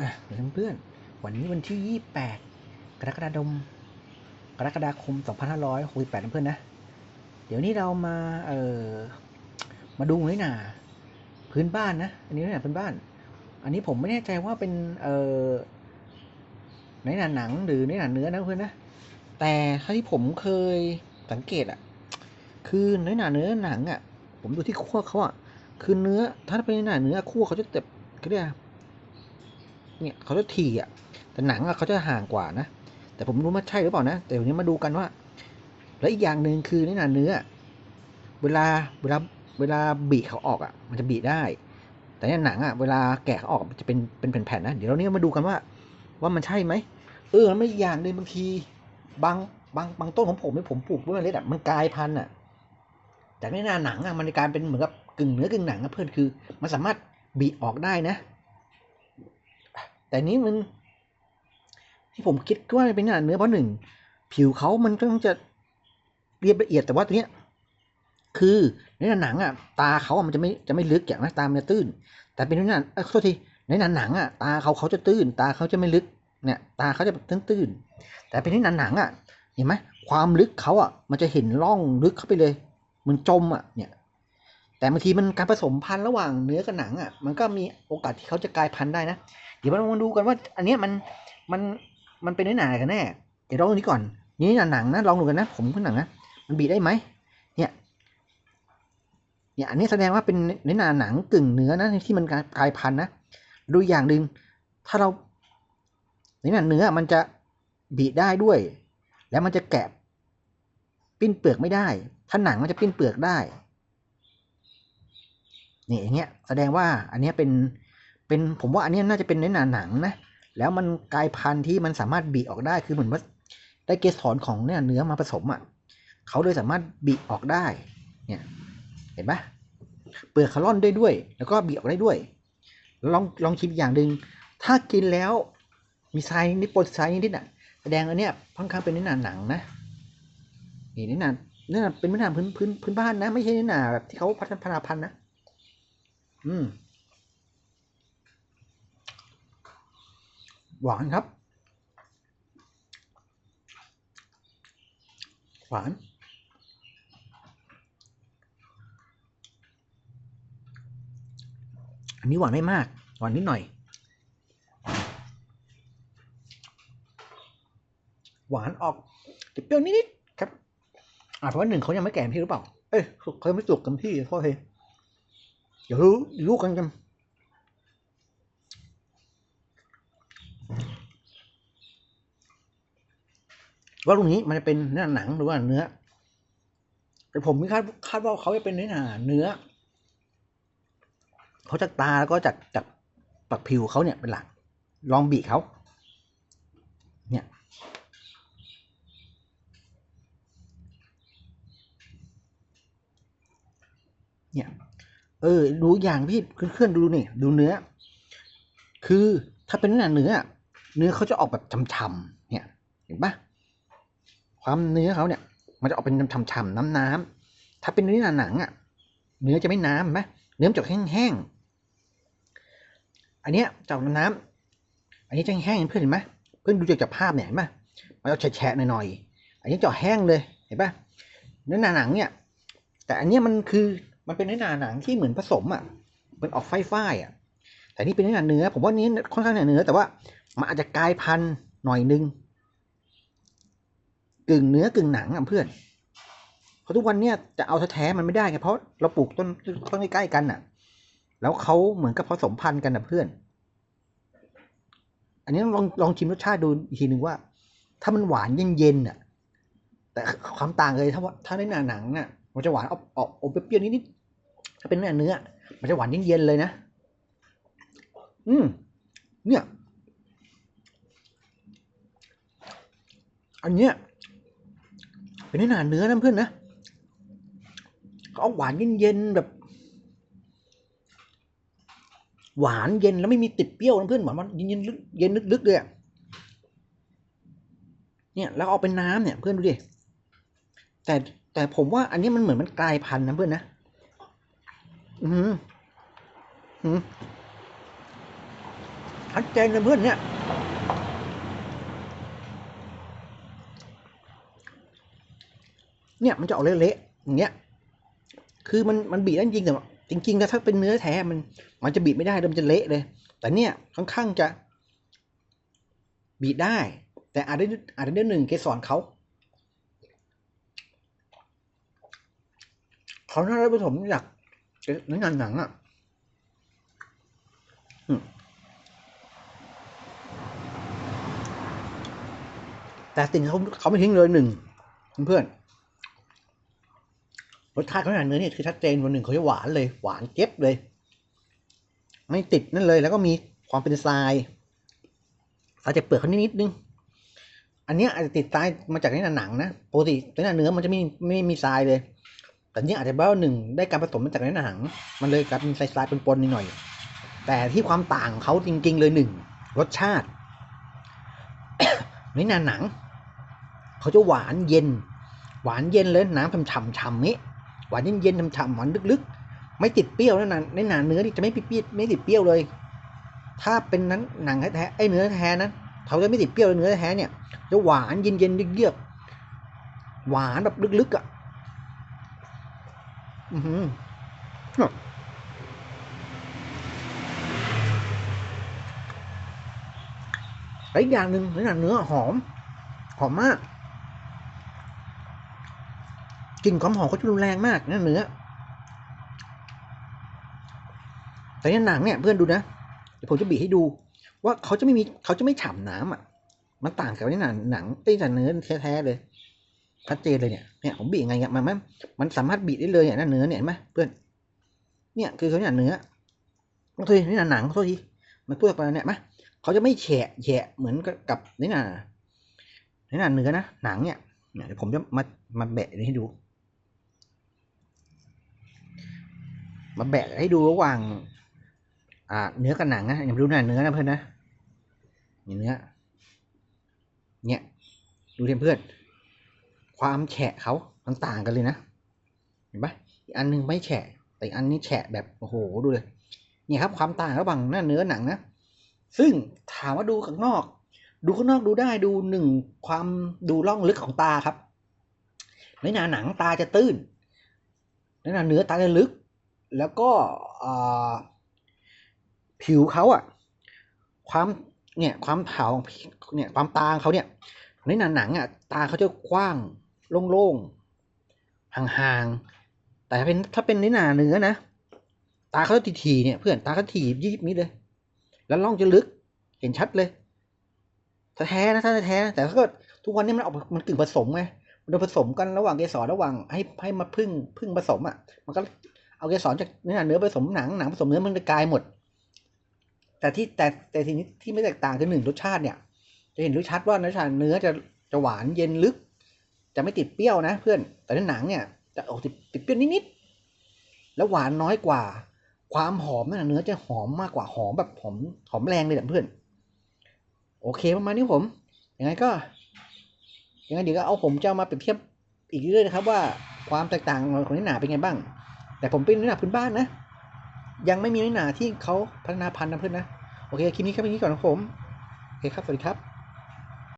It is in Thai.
อะเพื่อนๆวันนี้วันที่ 28 กรกฎาคม กรกฎาคม 2568นะเพื่อนนะ เดี๋ยวนี้เรามา เอ่อ มาดูหน่อยหนาพื้นบ้านนะ อันนี้หน่อยหนาพื้นบ้าน อันนี้ผมไม่แน่ใจว่าเป็น เอ่อในหนาหนังหรือในหนาเนื้อนะเพื่อนนะ แต่เท่าที่ผมเคยสังเกตอะคือในหนาเนื้อหนังอะผมดูที่ขั้วเขาอะคือเนื้อ ถ้าเป็นในหนาเนื้อขั้วเขาจะแบบเขาเรียกไร เนี่ยเขาจะถีอะแต่หนังอะเขาจะห่างกว่านะ แต่ผมรู้ว่าใช่หรือเปล่านะ แต่วันนี้มาดูกันว่า แล้วอีกอย่างหนึ่งคือในหนาเนื้อ เวลาเวลาเวลาบีเขาออกอะ มันจะบีได้ แต่เนี่ยหนังอะเวลาแกะเขาออกมันจะเป็นเป็นแผ่นๆนะเดี๋ยวเราเนี่ยมาดูกันว่า ว่ามันใช่ไหมเออแล้วไม่อีกอย่างหนึ่งบางทีบางบางบางต้นของผมเนี่ยผมปลูกด้วยเมล็ดอะมันกลายพันธุ์อะจากในหน้าหนังอะมันในกายเป็นเหมือนกับกึ่งเนื้อกึ่งหนังอะเพื่อนคือ มันสามารถบีออกได้นะ แต่นี้มัน ที่ผมคิดว่ามันเป็นหน้าเนื้อเพราะหนึ่งผิวเขามันก็ต้องจะเรียบละเอียดแต่ว่าตัวเนี้ย คือในหนังอะ ตาเขาอะมันจะไม่จะไม่ลึกอย่างนะตามันจะตื้น แต่เป็นในหนังเอ้อโทษทีในหนังอะตาเขาเขาจะตื้น ตาเขาจะไม่ลึกเนี่ยตาเขาจะแบบตื้นๆ แต่เป็นในหนังอะ เห็นไหมความลึกเขาอะ มันจะเห็นร่องลึกเข้าไปเลยเหมันจมอะ เนี่ย แต่บางทีมันการผสมพันธุ์ระหว่างเนื้อกับหนังอะ มันก็มีโอกาสที่เขาจะกลายพันธุ์ได้นะ ดี๋ยวเรามาดูกันว่า อันนี้มันมันมันเป็นเนื้อหนากันแน่ เดี๋ยวลองดูนี้ก่อน นี่หนาหนังนะลองดูกันนะผมก็หนังนะมันบีบได้ไหมเนี่ยเนี่ยอันนี้แสดงว่าเป็นเนื้อหนาหนังกึ่งเนื้อนะที่มันกลายพันธุ์นะดูอย่างหนึ่งถ้าเราเนื้อหนาเนื้อมันจะบีบได้ด้วย แล้วมันจะแกะปิ้นเปลือกไม่ได้ ถ้าหนังมันจะปิ้นเปลือกได้นี่อย่างเงี้ยแสดงว่าอันนี้เป็น เป็นผมว่าอันนี้น่าจะเป็นเนื้อหนาหนังนะแล้วมันกลายพันธุ์ที่มันสามารถบีออกได้คือเหมือนว่าได้เกสรของเนี่ยเนื้อมาผสมอะเขาเลยสามารถบีออกได้เนี่ยเห็นปะเปลือกเขาล่อนได้ด้วย แล้วก็บีออกได้ด้วยลองลองชิมอย่างหนึ่งถ้ากินแล้วมีทรายนิดปนทรายนิดๆอะแสดงอันเนี้ยค่อนข้างเป็นเนื้อหนาหนังนะนี่เนื้อหนาเนื้อหนาเป็นเนื้อหนาพื้นพื้นพื้นบ้านนะ ไม่ใช่เนื้อหนาแบบที่เขาพัฒนาพันธุ์นะอืม หวานครับ หวาน อันนี้หวานไม่มาก หวานนิดหน่อย หวานออกแต่เปรี้ยวนิดๆครับอาจเพราะว่าหนึ่งเขายังไม่แก่ที่หรือเปล่า เอ้ยเขายังไม่สุกเต็มที่โทษทีเดี๋ยวรู้รู้กันกัน ว่าตรงนี้มันจะเป็นเนื้อหนังหรือว่าเนื้อ แต่ผมคาดคาดว่าเขาจะเป็นเนื้อหาเนื้อเขาจากตาแล้วก็จากจากปักผิวเขาเนี่ยเป็นหลัก ลองบีบเขาเนี่ยเนี่ยเออ ดูอย่างพี่เคลื่อนดูนี่ดูเนื้อ คือถ้าเป็นเนื้อเนื้อเนื้อเขาจะออกแบบช่ำๆเนี่ย เห็นปะ ความเนื้อเขาเนี่ย มันจะออกเป็นฉ่ำๆน้ำๆถ้าเป็นเนื้อหนังอะ เนื้อจะไม่น้ำไหมเนื้อจะแห้งๆอันเนี้ยจะออกน้ำอันนี้จะแห้งเพื่อนเห็นไหมเพื่อนดูจากภาพเนี่ยเห็นไหมมันจะแฉะหน่อยๆอันนี้จะแห้งเลยเห็นปะเนื้อหนังเนี่ย แต่อันเนี้ยมันคือมันเป็นเนื้อหนังที่เหมือนผสมอะเป็นออกฝ้ายๆอะแต่นี่เป็นเนื้อเนื้อ ผมว่านี้ค่อนข้างเนื้อ แต่ว่ามันอาจจะกลายพันธุ์หน่อยนึง กึ่งเนื้อกึ่งหนังอะเพื่อนเพราะทุกวันเนี้ยจะเอาแท้ๆมันไม่ได้ไงเพราะเราปลูกต้นต้นใกล้ๆกันอะ แล้วเขาเหมือนกับผสมพันธุ์กันอะเพื่อน อันนี้ลองลองชิมรสชาติดูอีกทีหนึ่งว่า ถ้ามันหวานเย็นๆอะ แต่ความต่างเลยถ้าถ้าในหนาหนังอะ มันจะหวานออกออกอมเปรี้ยวๆนิดๆถ้าเป็นเนื้อเนื้อ มันจะหวานเย็นๆเลยนะอืม เนี่ย อันเนี้ย เป็นเนื้อหนาเนื้อนะเพื่อนนะเขาเอาหวานเย็นๆแบบ หวานเย็นแล้วไม่มีติดเปรี้ยวนะเพื่อนหวานมันเย็นๆลึกเย็นลึกๆเลยเนี่ยแล้วเอาเป็นน้ำเนี่ยเพื่อนดูดิแต่แต่ผมว่าอันนี้มันเหมือนมันกลายพันธุ์นะเพื่อนนะอืมอืมอชัดเจนเลยเพื่อนเนี่ย เนี่ยมันจะออกเละๆอย่างเงี้ย คือมันมันบีบได้จริงแต่จริงๆแล้วถ้าเป็นเนื้อแท้มันมันจะบีบไม่ได้เลยมันจะเละเลย แต่เนี่ยค่อนข้างจะบีบได้ แต่อาจได้อาจจะได้หนึ่งเกสรเขาเขาน่าจะผสมจากเนื้อหนังอะอืมแต่สิ่งเขาเขาไม่ทิ้งเลยหนึ่งเพื่อน รสชาติของอาหารเนื้อเนี่ยคือชัดเจนวันหนึ่งเขาจะหวานเลย หวานเก็บเลย ไม่ติดนั่นเลย แล้วก็มีความเป็นทรายทรายจากเปลือกเขานิดนึง อันนี้อาจจะติดทรายมาจากในหนังนะปกติในเนื้อมันจะไม่ไม่มีทรายเลย แต่นี้อาจจะเพราะว่าหนึ่งได้การผสมมาจากในหนัง มันเลยกลายเป็นทรายๆปนๆนิดหน่อย แต่ที่ความต่างเขาจริง ๆ เลยหนึ่งรสชาติในหนังเขาจะหวานเย็น หวานเย็นเลยน้ำฉ่ำๆนี้ หวานเย็นๆฉ่ำๆหวานลึกๆ ไม่ติดเปรี้ยวนั่นนะในหนาเนื้อนี่จะไม่เปรี้ยวไม่ติดเปรี้ยวเลย ถ้าเป็นนั้นหนังแท้ไอ้เนื้อแท้นั้นเขาจะไม่ติดเปรี้ยวเลยเนื้อแท้เนี่ยจะหวานเย็นๆเยือกๆหวานแบบลึกๆอะอือหืออีกอย่างหนึ่งในหนังเนื้อหอม หอมมาก กลิ่นความหอมเขาจะรุนแรงมากนะเนื้อ แต่ในหนังเนี่ยเพื่อนดูนะ เดี๋ยวผมจะบีให้ดู ว่าเขาจะไม่มีเขาจะไม่ฉ่ำน้ำอะ มันต่างกับในหนังหนังไอ้แต่เนื้อแท้ๆเลยชัดเจนเลยเนี่ย เนี่ยผมบียังไงเนี่ยมันมันมันสามารถบีได้เลยเนี่ยนะเนื้อเนี่ยเห็นไหมเพื่อน เนี่ยคือเขาเนี่ยเนื้อโทษทีนี่หนังโทษที มันพูดไปเนี่ยไหมเขาจะไม่แฉะแฉะเหมือนกับนี่น่ะนี่น่ะเนื้อนะหนังเนี่ยเดี๋ยวผมจะมามาแบะให้ดู มาแบะให้ดูระหว่าง อ่า เนื้อกับหนังนะอย่าไปดูหน้าเนื้อนะเพื่อนนะนี่เนื้อ เนี่ย ดูเพื่อน ความแฉะเขามันต่างกันเลยนะ เห็นปะอีกอันหนึงไม่แฉะ แต่อีกอันนี้แฉะแบบโอ้โหดูเลย เนี่ยครับ ความต่างระหว่างหน้าเนื้อหนังนะ ซึ่งถามว่าดูข้างนอก ดูข้างนอกดูได้ดูหนึ่งความดูร่องลึกของตาครับในหนาหนังตาจะตื้นในหนาเนื้อตาจะลึก แล้วก็ผิวเขาอะความเนี่ยความเผาเนี่ยความตาเขาเนี่ยในหนาหนังอะตาเขาจะกว้างโล่งๆห่างๆแต่ถ้าเป็นถ้าเป็นในหนาเนื้อนะตาเขาทีทีเนี่ยเพื่อนตาเขาทียิบนี้เลย แล้วล่องจะลึกเห็นชัดเลยถ้าแท้นะถ้าแท้แต่ถ้ากิดทุกวันนี้มันออกมันกึ่งผสมไงมันผสมกันระหว่างเกสรระหว่างให้ให้มาพึ่งพึ่งผสมอะมันก็ เอาเกสรจากเนื้อเนื้อผสมหนังหนังผสมเนื้อมันจะกลายหมด แต่ที่แต่แต่ทีนี้ที่ไม่แตกต่างคือหนึ่งรสชาติเนี่ย จะเห็นรู้ชัดว่ารสชาติเนื้อจะจะหวานเย็นลึก จะไม่ติดเปรี้ยวนะเพื่อนแต่ในหนังเนี่ยจะออกติดติดเปรี้ยวนิดๆแล้วหวานน้อยกว่า ความหอมนั่นเนื้อจะหอมมากกว่าหอมแบบหอมหอมแรงเลยแหละเพื่อน โอเคประมาณนี้ผมยังไงก็ยังไงเดี๋ยวก็เอาผมจะเอามาเปรียบเทียบอีกเรื่อยๆนะครับว่าความแตกต่างของนิหนาเป็นไงบ้าง แต่ผมเป็นนิหนาพื้นบ้านนะ ยังไม่มีนิหนาที่เขาพัฒนาพันธุ์นะเพื่อนนะ โอเค คลิปนี้แค่นี้ก่อนนะผม โอเคครับ สวัสดีครับ